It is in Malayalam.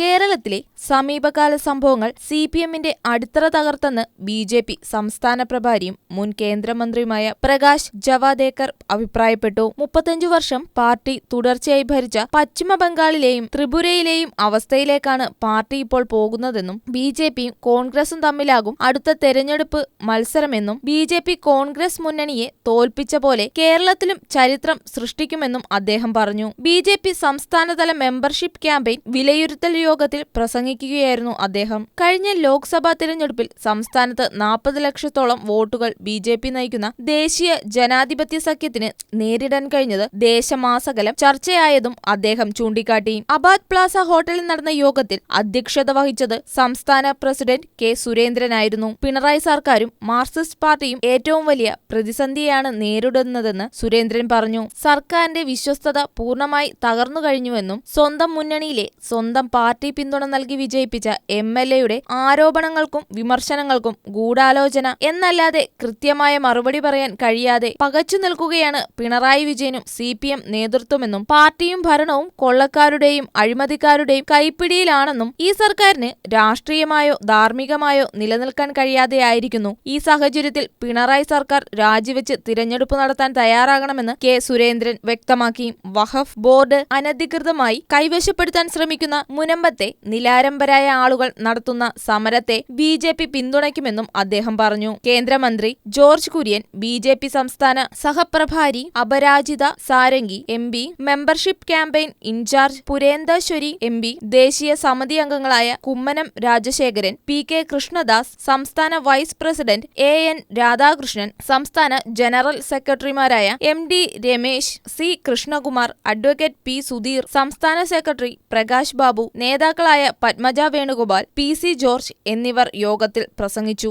കേരളത്തിലെ സമീപകാല സംഭവങ്ങൾ സി പി എമ്മിന്റെ അടിത്തറ തകർത്തെന്ന് ബി ജെ പി സംസ്ഥാന പ്രഭാരിയും മുൻ കേന്ദ്രമന്ത്രിയുമായ പ്രകാശ് ജവാദേക്കർ അഭിപ്രായപ്പെട്ടു. മുപ്പത്തഞ്ചു വർഷം പാർട്ടി തുടർച്ചയായി ഭരിച്ച പശ്ചിമ ബംഗാളിലെയും ത്രിപുരയിലെയും അവസ്ഥയിലേക്കാണ് പാർട്ടി ഇപ്പോൾ പോകുന്നതെന്നും ബി ജെ പിയും കോൺഗ്രസും തമ്മിലാകും അടുത്ത തെരഞ്ഞെടുപ്പ് മത്സരമെന്നും ബി ജെ പി കോൺഗ്രസ് മുന്നണിയെ തോൽപ്പിച്ച പോലെ കേരളത്തിലും ചരിത്രം സൃഷ്ടിക്കുമെന്നും അദ്ദേഹം പറഞ്ഞു. ബി ജെ പി സംസ്ഥാനതല മെമ്പർഷിപ്പ് ക്യാമ്പയിൻ വിലയിരുത്തൽ യോഗത്തിൽ പ്രസംഗിക്കുകയായിരുന്നു അദ്ദേഹം. കഴിഞ്ഞ ലോക്സഭാ തിരഞ്ഞെടുപ്പിൽ സംസ്ഥാനത്ത് നാൽപ്പത് ലക്ഷത്തോളം വോട്ടുകൾ ബി ജെ പി നയിക്കുന്ന ദേശീയ ജനാധിപത്യ സഖ്യത്തിന് നേരിടാൻ കഴിഞ്ഞത് ദേശമാസകലം ചർച്ചയായതും അദ്ദേഹം ചൂണ്ടിക്കാട്ടി. അബാദ് പ്ലാസ ഹോട്ടലിൽ നടന്ന യോഗത്തിൽ അധ്യക്ഷത വഹിച്ചത് സംസ്ഥാന പ്രസിഡന്റ് കെ സുരേന്ദ്രനായിരുന്നു. പിണറായി സർക്കാരും മാർക്സിസ്റ്റ് പാർട്ടിയും ഏറ്റവും വലിയ പ്രതിസന്ധിയാണ് നേരിടുന്നതെന്ന് സുരേന്ദ്രൻ പറഞ്ഞു. സർക്കാരിന്റെ വിശ്വസ്തത പൂർണമായി തകർന്നു കഴിഞ്ഞുവെന്നും സ്വന്തം മുന്നണിയിലെ സ്വന്തം പാർട്ടി പിന്തുണ നൽകി വിജയിപ്പിച്ച എം എൽ എയുടെ ആരോപണങ്ങൾക്കും വിമർശനങ്ങൾക്കും ഗൂഢാലോചന എന്നല്ലാതെ കൃത്യമായ മറുപടി പറയാൻ കഴിയാതെ പകച്ചു നിൽക്കുകയാണ് പിണറായി വിജയനും സി പി എം നേതൃത്വമെന്നും പാർട്ടിയും ഭരണവും കൊള്ളക്കാരുടെയും അഴിമതിക്കാരുടെയും കൈപ്പിടിയിലാണെന്നും ഈ സർക്കാരിന് രാഷ്ട്രീയമായോ ധാർമ്മികമായോ നിലനിൽക്കാൻ കഴിയാതെയായിരിക്കുന്നു ഈ സാഹചര്യത്തിൽ പിണറായി സർക്കാർ രാജിവെച്ച് തിരഞ്ഞെടുപ്പ് നടത്താൻ തയ്യാറാകണമെന്ന് കെ സുരേന്ദ്രൻ വ്യക്തമാക്കി. വഖഫ് ബോർഡ് അനധികൃതമായി കൈവശപ്പെടുത്താൻ ശ്രമിക്കുന്ന മുനമ്പത്തെ നിലാരംബരായ ആളുകൾ നടത്തുന്ന സമരത്തെ ബി ജെ പി പിന്തുണയ്ക്കുമെന്നും അദ്ദേഹം പറഞ്ഞു. കേന്ദ്രമന്ത്രി George Kurian B J P സംസ്ഥാന സഹപ്രഭാരി Aparajita Sarangi M P membership campaign incharge Purandeswari M P ദേശീയ സമിതി അംഗങ്ങളായ കുമ്മനം രാജശേഖരൻ പി കെ കൃഷ്ണദാസ് സംസ്ഥാന vice president A N Radhakrishnan സംസ്ഥാന ജനറൽ സെക്രട്ടറിമാരായ M D Ramesh C Krishnakumar advocate P Sudheer സംസ്ഥാന സെക്രട്ടറി പ്രകാശ് ബാബു നേതാക്കളായ പത്മജ വേണുഗോപാൽ പി സി ജോർജ് എന്നിവർ യോഗത്തിൽ പ്രസംഗിച്ചു.